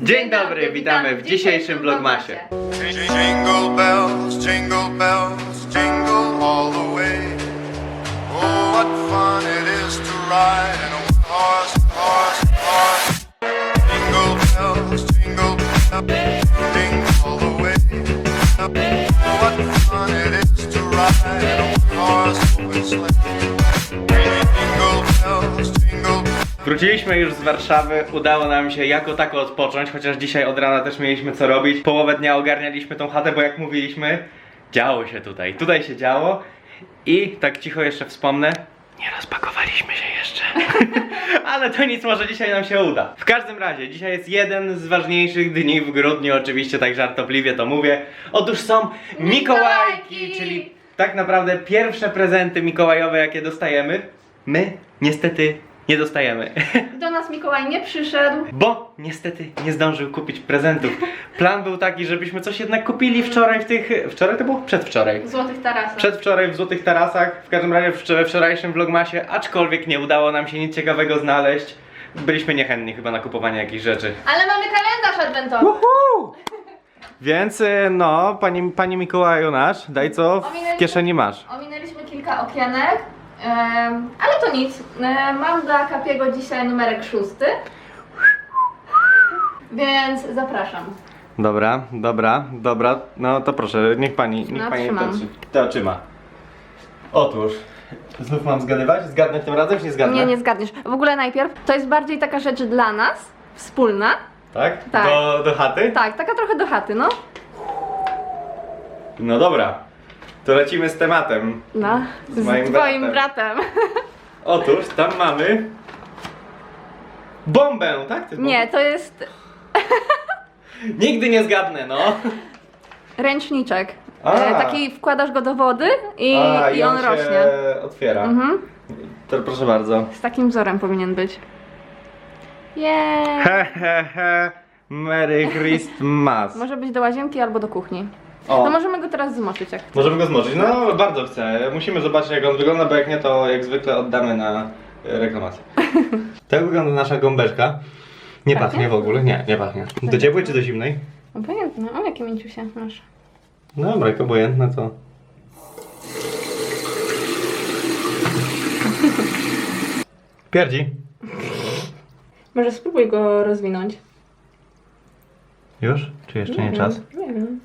Dzień dobry, witamy w dzisiejszym vlogmasie. Jingle bells, jingle bells, jingle all the way. Oh, what fun it is to ride in a one-horse, horse, horse. Jingle bells, jingle bells, jingle all the way. Oh, what fun it is to ride in a one-horse open sleigh. Wróciliśmy już z Warszawy, udało nam się jako tako odpocząć, chociaż dzisiaj od rana też mieliśmy co robić. Połowę dnia ogarnialiśmy tą chatę, bo jak mówiliśmy, działo się tutaj. Tutaj się działo i tak cicho jeszcze wspomnę, nie rozpakowaliśmy się jeszcze. Ale to nic, może dzisiaj nam się uda. W każdym razie, dzisiaj jest jeden z ważniejszych dni w grudniu, oczywiście tak żartobliwie to mówię. Otóż są Mikołajki, Mikołajki! czyli tak naprawdę pierwsze prezenty mikołajowe, jakie dostajemy. My niestety nie dostajemy. Do nas Mikołaj nie przyszedł. Bo niestety nie zdążył kupić prezentów. Plan był taki, żebyśmy coś jednak kupili wczoraj w tych. Wczoraj to było? Przedwczoraj. W Złotych Tarasach. Przedwczoraj w Złotych Tarasach, w każdym razie we wczorajszym vlogmasie, aczkolwiek nie udało nam się nic ciekawego znaleźć. Byliśmy niechętni chyba na kupowanie jakichś rzeczy. Ale mamy kalendarz adwentowy. Uhu! Więc y, no, pani, pani Mikołaju nasz, daj co w Ominęliśmy- kieszeni masz. Ominęliśmy kilka okienek. Ale to nic. Mam dla Kapiego dzisiaj numerek szósty. Więc zapraszam. Dobra, dobra, dobra. No to proszę, niech pani, niech No, pani trzymam. to, trzy- to otrzyma. Otóż, znów mam zgadywać? Zgadnę tym razem, czy nie zgadnę? Nie, nie zgadniesz. W ogóle najpierw to jest bardziej taka rzecz dla nas, wspólna. Tak? Tak. Do, do chaty? Tak, taka trochę do chaty, no. No dobra. To lecimy z tematem. No, Z moim twoim bratem. bratem. Otóż, tam mamy... Bombę, tak? To jest Nie, to jest Nigdy nie zgadnę, no. ręczniczek. A. E, taki wkładasz go do wody i, A, i on, się rośnie. otwiera. Mhm. To proszę bardzo. Z takim wzorem powinien być. Jej! He, he, he. Merry Christmas. Może być do łazienki albo do kuchni. O. No możemy go teraz zmoczyć jak Możemy go zmoczyć. No, bardzo chcę. Musimy zobaczyć, jak on wygląda, bo jak nie, to jak zwykle oddamy na e, reklamację. tak wygląda nasza gąbeczka. Nie Pachnie? pachnie w ogóle? Nie, nie pachnie. Do ciepłej czy do zimnej? Obojętne. O, jakie mięciusie masz. Dobra, jak obojętne to. Pierdzi. Może spróbuj go rozwinąć. Już? Czy jeszcze nie czas? Nie wiem.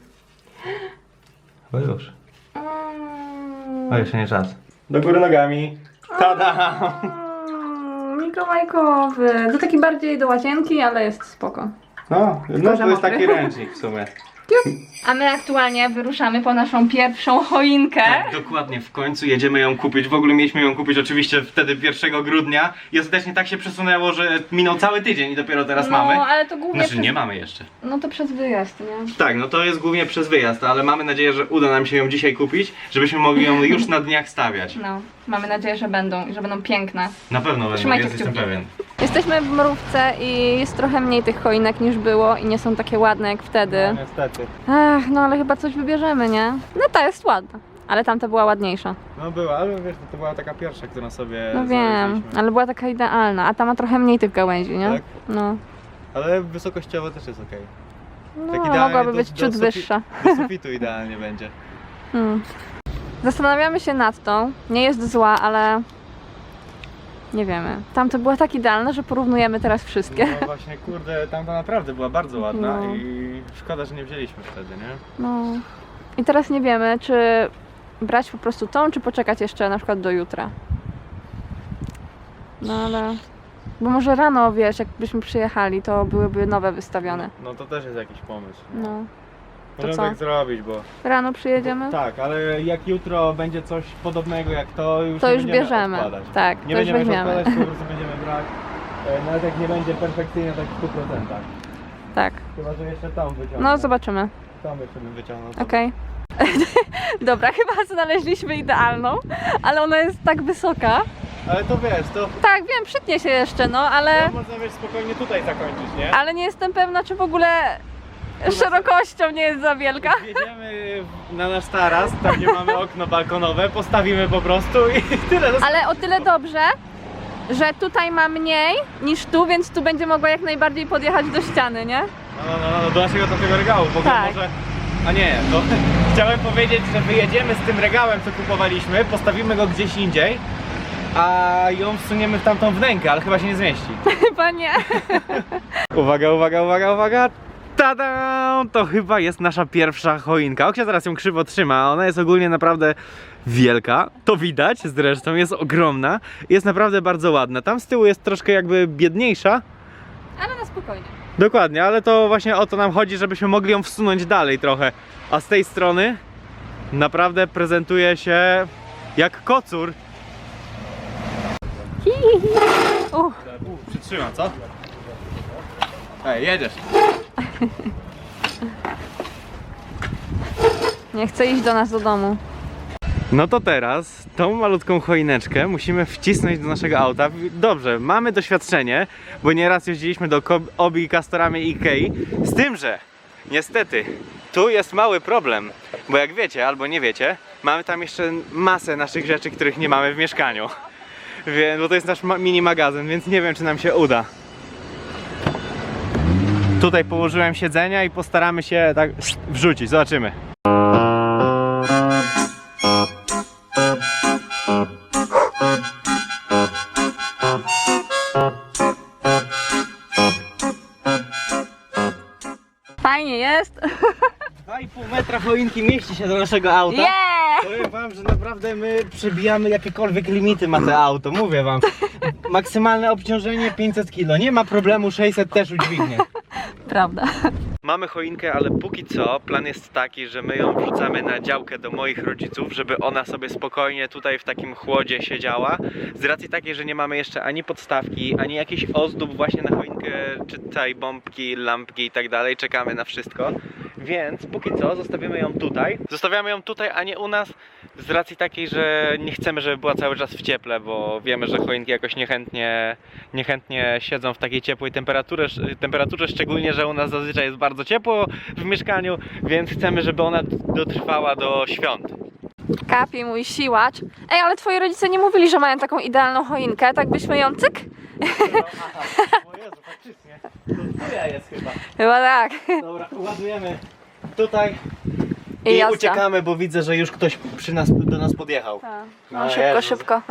Chyba już. Mm. O, jeszcze nie czas. Do góry nogami. Tada! Mm, Mikołajkowy. To taki bardziej do łazienki, ale jest spoko. No, no to jest taki ręcznik w sumie. A my aktualnie wyruszamy po naszą pierwszą choinkę. Tak, dokładnie, w końcu jedziemy ją kupić. W ogóle mieliśmy ją kupić oczywiście wtedy 1 grudnia i ostatecznie tak się przesunęło, że minął cały tydzień i dopiero teraz no, mamy. ale to głównie Znaczy przez... nie mamy jeszcze. No to przez wyjazd, nie? Tak, no to jest głównie przez wyjazd, ale mamy nadzieję, że uda nam się ją dzisiaj kupić, żebyśmy mogli ją już na dniach stawiać. No, mamy nadzieję, że będą i że będą piękne. Na pewno będą, Trzymajcie jest, jestem kciuki. pewien. Jesteśmy w Mrówce i jest trochę mniej tych choinek niż było i nie są takie ładne jak wtedy. niestety. Ach, no ale chyba coś wybierzemy, nie? No ta jest ładna, ale tamta była ładniejsza. No była, ale wiesz, to była taka pierwsza, którą sobie No wiem, ale była taka idealna, a ta ma trochę mniej tych gałęzi, nie? Tak? No. Ale wysokościowo też jest okej. No, mogłaby być ciut wyższa. Do sufitu idealnie będzie. Hmm. Zastanawiamy się nad tą. Nie jest zła, ale nie wiemy. Tamta była tak idealna, że porównujemy teraz wszystkie. No właśnie, kurde, tamta naprawdę była bardzo ładna No. i szkoda, że nie wzięliśmy wtedy, nie? No. I teraz nie wiemy, czy brać po prostu tą, czy poczekać jeszcze na przykład do jutra. No ale. Bo może rano, wiesz, jakbyśmy przyjechali, to byłyby nowe wystawione. No to też jest jakiś pomysł. No. Możemy co? zrobić, bo... Rano przyjedziemy? Tak, ale jak jutro będzie coś podobnego jak to, już To nie już będziemy bierzemy. odkładać. Tak, Nie to już będziemy weźmiemy. odkładać, po prostu będziemy brać. E, Nawet jak nie będzie perfekcyjnie, tak w 100%. Tak. Chyba, że jeszcze tam wyciągnę. No zobaczymy. Tam jeszcze bym wyciągnął. to- Okej. Dobra, chyba znaleźliśmy idealną, ale ona jest tak wysoka. Ale to wiesz, to... Tak, wiem, przytnie się jeszcze, no, ale, to można wiesz spokojnie tutaj zakończyć, nie? ale nie jestem pewna, czy w ogóle szerokością nie jest za wielka. Jedziemy na nasz taras, tam gdzie mamy okno balkonowe, postawimy po prostu i tyle. Ale o tyle dobrze, że tutaj ma mniej niż tu, więc tu będzie mogła jak najbardziej podjechać do ściany, nie? No, no, no, no do naszego tamtego regału, w ogóle Tak. może... A nie, to chciałem powiedzieć, że wyjedziemy z tym regałem, co kupowaliśmy, postawimy go gdzieś indziej, a ją wsuniemy w tamtą wnękę, ale chyba się nie zmieści. Chyba nie. Uwaga, uwaga, uwaga, uwaga! Tada! To chyba jest nasza pierwsza choinka. Oksia zaraz ją krzywo trzyma. Ona jest ogólnie naprawdę wielka. To widać zresztą, jest ogromna. Jest naprawdę bardzo ładna. Tam z tyłu jest troszkę jakby biedniejsza. Ale na spokojnie. Dokładnie, ale to właśnie o to nam chodzi, żebyśmy mogli ją wsunąć dalej trochę. A z tej strony naprawdę prezentuje się jak kocur. Hi, hi, hi. Uch, Przytrzymam, co? Ej, jedziesz. nie chcę iść do nas do domu. No to teraz tą malutką choineczkę musimy wcisnąć do naszego auta. Dobrze, mamy doświadczenie, bo nieraz jeździliśmy do Obi Castorami Ikei. Z tym, że niestety tu jest mały problem, bo jak wiecie albo nie wiecie, mamy tam jeszcze masę naszych rzeczy, których nie mamy w mieszkaniu. Więc, bo to jest nasz mini magazyn, więc nie wiem, czy nam się uda. Tutaj położyłem siedzenia i postaramy się tak wrzucić. Zobaczymy. Fajnie jest. 2,5 metra choinki mieści się do naszego auta. Yeah! Powiem wam, że naprawdę my przebijamy jakiekolwiek limity ma to auto, mówię wam. Maksymalne obciążenie 500 kg, nie ma problemu, 600 też udźwignie. Prawda. Mamy choinkę, ale póki co plan jest taki, że my ją wrzucamy na działkę do moich rodziców, żeby ona sobie spokojnie tutaj w takim chłodzie siedziała. Z racji takiej, że nie mamy jeszcze ani podstawki, ani jakichś ozdób właśnie na choinkę, czy tutaj bombki, lampki i tak dalej. Czekamy na wszystko. Więc póki co zostawimy ją tutaj. Zostawiamy ją tutaj, a nie u nas. Z racji takiej, że nie chcemy, żeby była cały czas w cieple, bo wiemy, że choinki jakoś niechętnie, niechętnie siedzą w takiej ciepłej temperaturze, temperaturze, szczególnie, że u nas zazwyczaj jest bardzo ciepło w mieszkaniu, więc chcemy, żeby ona dotrwała do świąt. Kapi, mój siłacz. Ej, ale twoi rodzice nie mówili, że mają taką idealną choinkę, tak byśmy ją cyk? O Jezu, faktycznie. To twoja jest chyba. Chyba tak. Dobra, ładujemy tutaj I i, jazda. uciekamy, bo widzę, że już ktoś przy nas, do nas podjechał. No, No szybko, Jezu. szybko.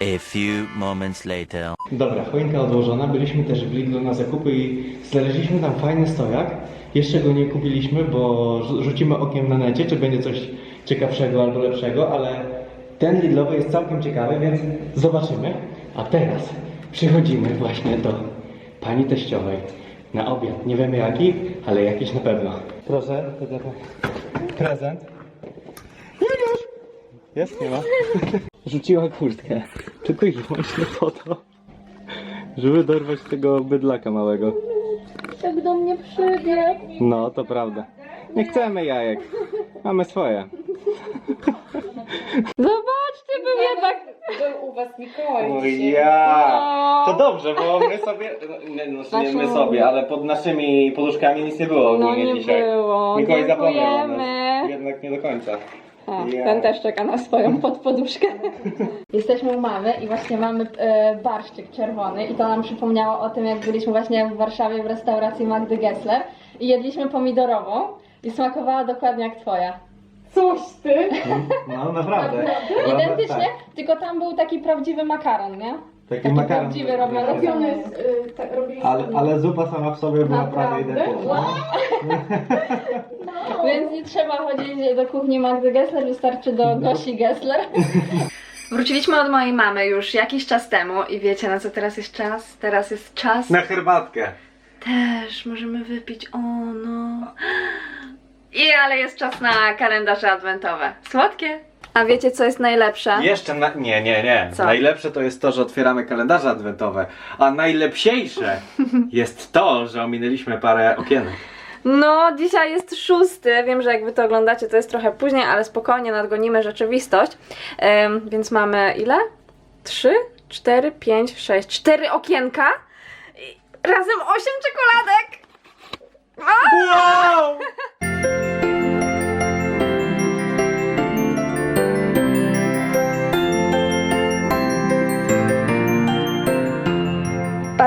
A few moments later. Dobra, choinka odłożona. Byliśmy też w Lidlu na zakupy i znaleźliśmy tam fajny stojak. Jeszcze go nie kupiliśmy, bo rzu- rzucimy okiem na necie, czy będzie coś ciekawszego albo lepszego, ale ten Lidlowy jest całkiem ciekawy, więc zobaczymy. A teraz przychodzimy właśnie do pani teściowej na obiad. Nie wiemy jaki, ale jakiś na pewno. Proszę, to za prezent. Juliusz! Jest? Nie ma? Rzuciła kurtkę. Tylko i wyłącznie po to, żeby dorwać tego bydlaka małego. Tak do mnie przybiegł. No, to prawda. Nie chcemy jajek. Mamy swoje. Zobaczcie, był jednak... Był u was Mikołaj. O dzisiaj. ja! O. To dobrze, bo my sobie, no, nie, no, nie my sobie, ale pod naszymi poduszkami nic nie było No ogólnie nie dzisiaj. było. Mikołaj zapomniał o Dziękujemy. nas. Jednak nie do końca. A, Ja. Ten też czeka na swoją podpoduszkę. Jesteśmy u mamy i właśnie mamy e, barszczyk czerwony i to nam przypomniało o tym, jak byliśmy właśnie w Warszawie w restauracji Magdy Gessler i jedliśmy pomidorową i smakowała dokładnie jak twoja. Coś ty! No, naprawdę. Identycznie, Tak. tylko tam był taki prawdziwy makaron, nie? Taki, Taki makaron. prawdziwy robiony. Robiony z- Ale, ale zupa sama w sobie była prawie identyczna. Więc nie trzeba chodzić do kuchni Magdy Gessler, wystarczy do Gosi Gessler. Wróciliśmy od mojej mamy już jakiś czas temu i wiecie na co teraz jest czas? Teraz jest czas. Na herbatkę. Też możemy wypić. O no. I ale jest czas na kalendarze adwentowe. Słodkie. A wiecie co jest najlepsze? Jeszcze na... Nie, nie, nie. Co? Najlepsze to jest to, że otwieramy kalendarze adwentowe, a najlepsiejsze jest to, że ominęliśmy parę okienek. No, dzisiaj jest szósty. Wiem, że jak wy to oglądacie, to jest trochę później, ale spokojnie nadgonimy rzeczywistość. Więc mamy ile? Trzy, cztery, pięć, sześć. Cztery okienka. I razem osiem czekoladek. Wow!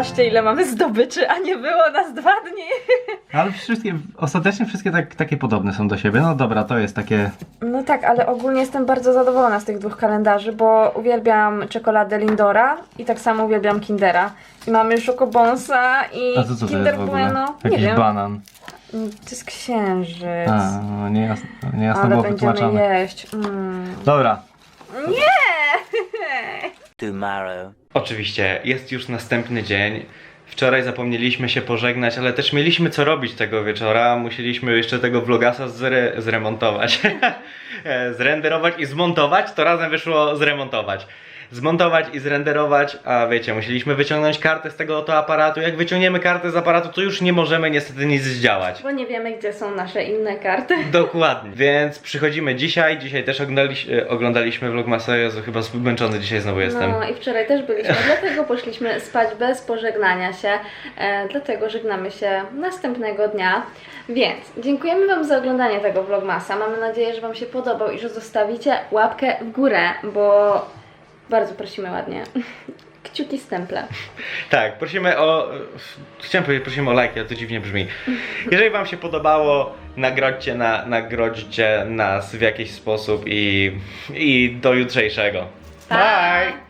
Zobaczcie, ile mamy zdobyczy, a nie było nas dwa dni. Ale wszystkie, ostatecznie wszystkie tak, takie podobne są do siebie. No dobra, to jest takie... No tak, ale ogólnie jestem bardzo zadowolona z tych dwóch kalendarzy, bo uwielbiam czekoladę Lindora i tak samo uwielbiam Kindera. I mamy Szokobonsa i A to co to Kinder jest w ogóle? Bueno. Nie Jakiś wiem. banan. To jest księżyc. A, no nie jasno, nie jasno ale było będziemy wytłumaczone. jeść. Mm. Dobra, Tomorrow. Oczywiście, jest już następny dzień. Wczoraj zapomnieliśmy się pożegnać, ale też mieliśmy co robić tego wieczora. Musieliśmy jeszcze tego vlogasa zre zremontować. E, Zrenderować i zmontować, to razem wyszło zremontować. Zmontować i zrenderować, a wiecie, musieliśmy wyciągnąć kartę z tego oto aparatu. Jak wyciągniemy kartę z aparatu, to już nie możemy niestety nic zdziałać. Bo nie wiemy, gdzie są nasze inne karty. Dokładnie. Więc przychodzimy dzisiaj. Dzisiaj też oglądaliś, e, oglądaliśmy vlogmasa. Jezu, chyba zmęczony dzisiaj znowu jestem. No i wczoraj też byliśmy, dlatego poszliśmy spać bez pożegnania się, e, dlatego żegnamy się następnego dnia. Więc dziękujemy Wam za oglądanie tego vlogmasa. Mamy nadzieję, że Wam się podobał i że zostawicie łapkę w górę, bo bardzo prosimy ładnie. Kciuki stemple. Tak, prosimy o. Chciałem powiedzieć, prosimy o lajki, ale to dziwnie brzmi. Jeżeli Wam się podobało, nagrodźcie, na, nagrodźcie nas w jakiś sposób i, i do jutrzejszego. Bye! Mam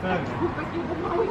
Tak.